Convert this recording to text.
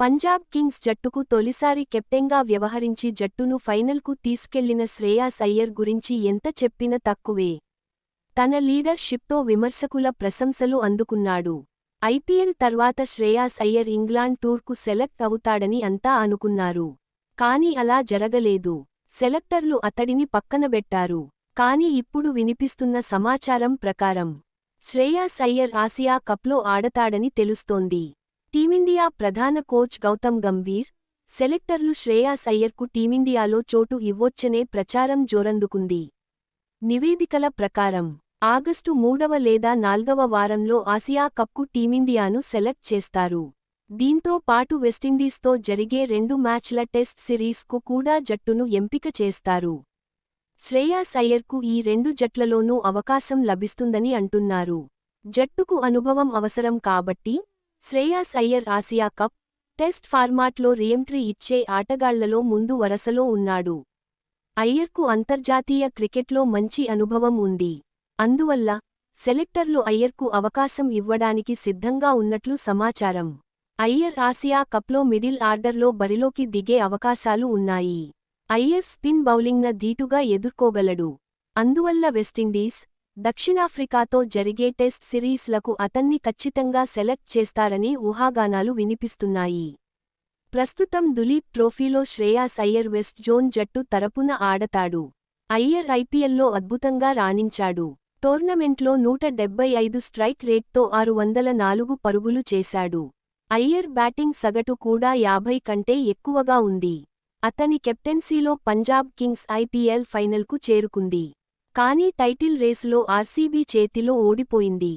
Punjab Kings జట్టుకు తొలిసారి కెప్టెన్గా వ్యవహరించి జట్టును ఫైనల్కు తీసుకెళ్ళిన శ్రేయాస్ అయ్యర్ గురించి ఎంత చెప్పినా తక్కువే. తన లీడర్షిప్తో విమర్శకుల ప్రశంసలు అందుకున్నాడు. ఐపీఎల్ తర్వాత శ్రేయాస్ అయ్యర్ ఇంగ్లాండ్ టూర్కు సెలెక్ట్ అవుతాడని అంతా అనుకున్నారు. కాని అలా జరగలేదు. సెలెక్టర్లు అతడిని పక్కనబెట్టారు కాని ఇప్పుడు వినిపిస్తున్న సమాచారం ప్రకారం శ్రేయాస్ అయ్యర్ ఆసియా కప్లో ఆడతాడని తెలుస్తోంది. టీమిండియా ప్రధాన కోచ్ గౌతమ్ గంభీర్ సెలెక్టర్లు శ్రేయాస్ అయ్యర్కు టీమిండియాలో చోటు ఇవ్వొచ్చనే ప్రచారం జోరందుకుంది. నివేదికల ప్రకారం ఆగస్టు మూడవ లేదా నాల్గవ వారంలో ఆసియా కప్కు టీమిండియాను సెలెక్ట్ చేస్తారు. దీంతో పాటు వెస్టిండీస్తో జరిగే రెండు మ్యాచ్ల టెస్ట్ సిరీస్కు కూడా జట్టును ఎంపిక చేస్తారు. శ్రేయాస్ అయ్యర్కు ఈ రెండు జట్లలోనూ అవకాశం లభిస్తుందని అంటున్నారు. జట్టుకు అనుభవం అవసరం కాబట్టి Shreyas Iyer Asia cup test ఫార్మాట్లో రీఎంట్రీ ఇచ్చే ఆటగాళ్ళలో ముందు వరసలో ఉన్నాడు. అయ్యర్కు అంతర్జాతీయ క్రికెట్లో మంచి అనుభవం ఉంది. అందువల్ల సెలెక్టర్లు అయ్యర్కు అవకాశం ఇవ్వడానికి సిద్ధంగా ఉన్నట్లు సమాచారం. అయ్యర్ ఆసియా కప్లో మిడిల్ ఆర్డర్లో బరిలోకి దిగే అవకాశాలు ఉన్నాయి. అయ్యర్ స్పిన్ బౌలింగ్న ధీటుగా ఎదుర్కోగలడు. అందువల్ల వెస్టిండీస్ దక్షిణాఫ్రికాతో జరిగే టెస్ట్ సిరీస్లకు అతన్ని ఖచ్చితంగా సెలెక్ట్ చేస్తారని ఊహాగానాలు వినిపిస్తున్నాయి. ప్రస్తుతం దులీప్ ట్రోఫీలో శ్రేయాస్ అయ్యర్ వెస్ట్ జోన్ జట్టు తరపున ఆడతాడు. అయ్యర్ ఐపీఎల్లో అద్భుతంగా రాణించాడు. టోర్నమెంట్లో నూట డెబ్బై ఐదు స్ట్రైక్ రేట్తో ఆరు వందల నాలుగు పరుగులు చేశాడు. అయ్యర్ బ్యాటింగ్ సగటు కూడా యాభై కంటే ఎక్కువగా ఉంది. అతని కెప్టెన్సీలో పంజాబ్ కింగ్స్ ఐపీఎల్ ఫైనల్కు చేరుకుంది. కానీ టైటిల్ రేసులో ఆర్సీబీ చేతిలో ఓడిపోయింది.